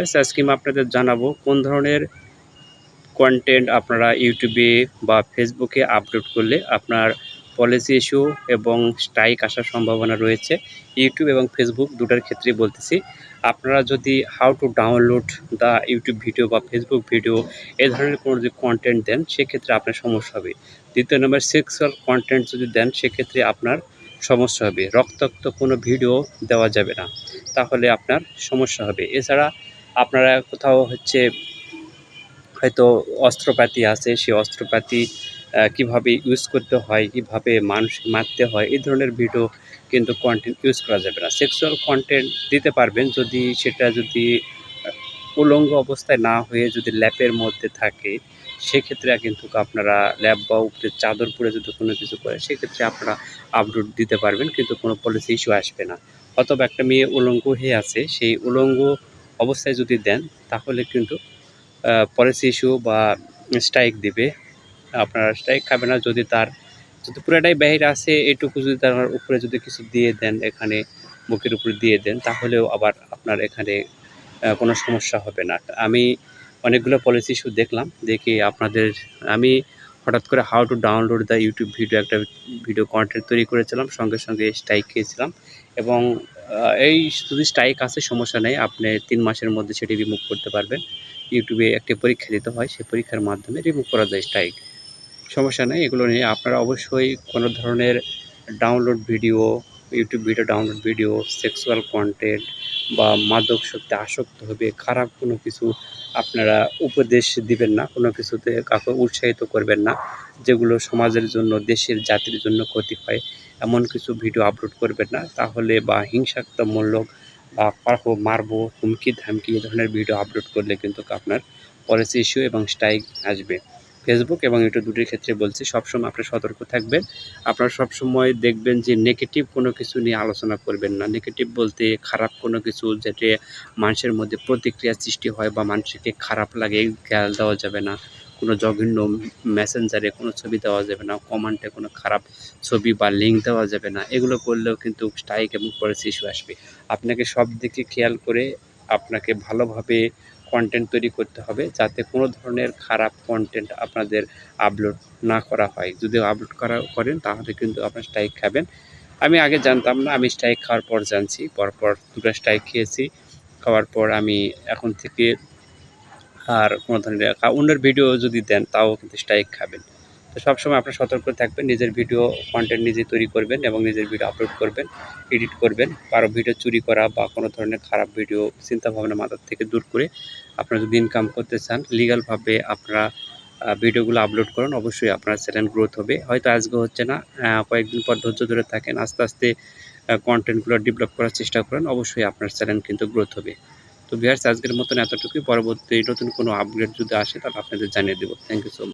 আজকে আমি আপনাদের জানাব কোন ধরনের কন্টেন্ট আপনারা ইউটিউবে বা ফেসবুকে আপলোড করলে আপনার পলিসি ইস্যু এবং স্ট্রাইক আসার সম্ভাবনা রয়েছে। ইউটিউব এবং ফেসবুক দুটার ক্ষেত্রেই বলতেছি। আপনারা যদি how to download the YouTube video বা ফেসবুক ভিডিও এ ধরনের কোনো যদি কন্টেন্ট দেন, সেক্ষেত্রে আপনার সমস্যা হবে। দ্বিতীয় নম্বর সেক্সুয়াল কন্টেন্ট যদি দেন, সেক্ষেত্রে আপনার সমস্যা হবে। রক্তাক্ত কোনো ভিডিও দেওয়া যাবে না। তাহলে আপনার সমস্যা হবে। এছাড়া আপনারা কোথাও হচ্ছে হয়তো অস্ত্রপাতি আছে, সেই অস্ত্রপাতি কীভাবে ইউজ করতে হয়, কীভাবে মানুষ মারতে হয়, এই ধরনের ভিডিও কিন্তু কন্টেন্ট ইউজ করা যাবে না। সেক্সুয়াল কন্টেন্ট দিতে পারবেন যদি সেটা যদি উলঙ্গ অবস্থায় না হয়ে যদি ল্যাপের মধ্যে থাকে, সেক্ষেত্রে কিন্তু আপনারা ল্যাপ বা উপরে চাদর পরে যদি কোনো কিছু করে সেক্ষেত্রে আপনারা আপলোড দিতে পারবেন, কিন্তু কোনো পলিসি ইস্যু আসবে না। অথবা একটা মেয়ে উলঙ্গ হয়ে আছে, সেই উলঙ্গ অবস্থায় যদি দেন, তাহলে কিন্তু পলিসি ইস্যু বা স্ট্রাইক দিবে। আপনার স্ট্রাইক খাবে না যদি তার, যদি পুরোটাই বাইরে আছে, এটুকু যদি তার উপরে যদি কিছু দিয়ে দেন, এখানে বুকের উপরে দিয়ে দেন, তাহলেও আবার আপনার এখানে কোনো সমস্যা হবে না। আমি অনেকগুলো পলিসি ইস্যু দেখলাম, দেখে আপনাদের, আমি হঠাৎ করে how to download the YouTube video একটা ভিডিও কন্টেন্ট তৈরি করেছিলাম, সঙ্গে সঙ্গে স্ট্রাইক খেয়েছিলাম এবং এই যদি স্ট্রাইক আছে সমস্যা নেই। আপনি তিন মাসের মধ্যে সেটি রিমুভ করতে পারবেন। ইউটিউবে একটি পরীক্ষা দিতে হয়, সেই পরীক্ষার মাধ্যমে রিমুভ করা যায় স্ট্রাইক সমস্যা নেই, এগুলো নিয়ে আপনারা অবশ্যই কোনো ধরনের download video YouTube video download video sexual content বা মাদক শক্তি আসক্ত হবে, খারাপ কোনো কিছু আপনারা উপদেশ দিবেন না, কোনো কিছুতে কাউকে উৎসাহিত করবেন না, যেগুলো সমাজের জন্য, দেশের জাতির জন্য ক্ষতি হয়, এমন কিছু ভিডিও আপলোড করবেন না, তাহলে বা হিংসাত্মমূলক বা কাউকে মারবো হুমকি ধামকি এ ধরনের ভিডিও আপলোড করলে কিন্তু আপনার পলিসি ইস্যু এবং স্ট্রাইক আসবে। ফেসবুক এবং ইউটিউব দুটির ক্ষেত্রে বলছি, সবসময় আপনি সতর্ক থাকবেন। আপনারা সবসময় দেখবেন যে নেগেটিভ কোনো কিছু নিয়ে আলোচনা করবেন না। নেগেটিভ বলতে খারাপ কোনো কিছু যেটা মানুষের মধ্যে প্রতিক্রিয়া সৃষ্টি হয় বা মানুষকে খারাপ লাগে, খেয়াল দেওয়া যাবে না। কোনো জঘন্য মেসেঞ্জারে কোনো ছবি দেওয়া যাবে না কমেন্টে কোনো খারাপ ছবি বা লিঙ্ক দেওয়া যাবে না। এগুলো করলেও কিন্তু স্ট্রাইক এবং পরে শিশু আসবে। আপনাকে সব দিকে খেয়াল করে আপনাকে ভালোভাবে কন্টেন্ট তৈরি করতে হবে যাতে কোনো ধরনের খারাপ কন্টেন্ট আপনাদের আপলোড না করা হয়। যদি আপলোড করা, করেন তাহলে কিন্তু আপনার স্ট্রাইক খাবেন। আমি আগে জানতাম না, আমি স্ট্রাইক খাওয়ার পর জানছি, পরপর দুটো স্ট্রাইক খেয়েছি, খাওয়ার পর আমি এখন থেকে আর কোনো ধরনের, অন্যের ভিডিও যদি দেন তাও কিন্তু স্ট্রাইক খাবেন। তো সবসময় আপনার সতর্ক থাকবেন, নিজের ভিডিও কন্টেন্ট নিজে তৈরি করবেন এবং নিজের ভিডিও আপলোড করবেন এডিট করবেন। কারও ভিডিও চুরি করা বা কোনো ধরনের খারাপ ভিডিও চিন্তা ভাবনা মাথার থেকে দূর করে আপনারা যদি ইনকাম করতে চান লিগালভাবে আপনারা ভিডিওগুলো আপলোড করুন। অবশ্যই আপনার চ্যানেল গ্রোথ হবে। হয়তো আজকে হচ্ছে না কয়েকদিন পর ধৈর্য ধরে থাকেন, আস্তে আস্তে কন্টেন্টগুলো ডেভেলপ করার চেষ্টা করেন, অবশ্যই আপনার চ্যানেল কিন্তু গ্রোথ হবে। তো বিহার আজকের মতন এতটুকুই। পরবর্তী নতুন কোনো আপগ্রেড যদি আসে, তাহলে আপনাদের জানিয়ে দেবো। Thank you so much